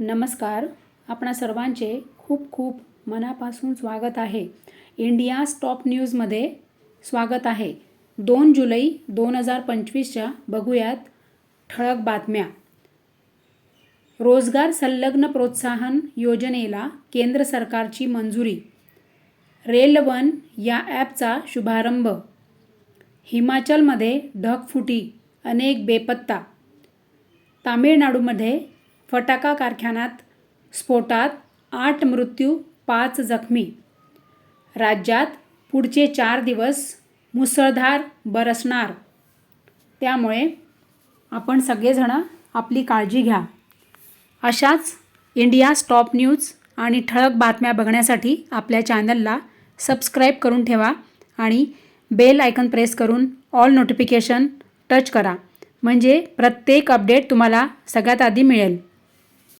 नमस्कार. आपणा सर्वांचे खूप खूप मनापासून स्वागत आहे. इंडिया टॉप न्यूजमध्ये स्वागत आहे. दोन जुलै दोन हजार पंचवीसच्या बघूयात ठळक बातम्या. रोजगार संलग्न प्रोत्साहन योजनेला केंद्र सरकारची मंजुरी. रेल वन या ॲपचा शुभारंभ. हिमाचलमध्ये ढगफुटी अनेक बेपत्ता. तामिळनाडूमध्ये फटाका कारखान्यात स्फोटात आठ मृत्यू पाच जखमी. राज्यात पुढचे चार दिवस मुसळधार बरसणार. त्यामुळे आपण सगळेजणं आपली काळजी घ्या. अशाच इंडिया स्टॉप न्यूज आणि ठळक बातम्या बघण्यासाठी आपल्या चॅनलला सबस्क्राईब करून ठेवा आणि बेल आयकन प्रेस करून ऑल नोटिफिकेशन टच करा. म्हणजे प्रत्येक अपडेट तुम्हाला सगळ्यात आधी मिळेल.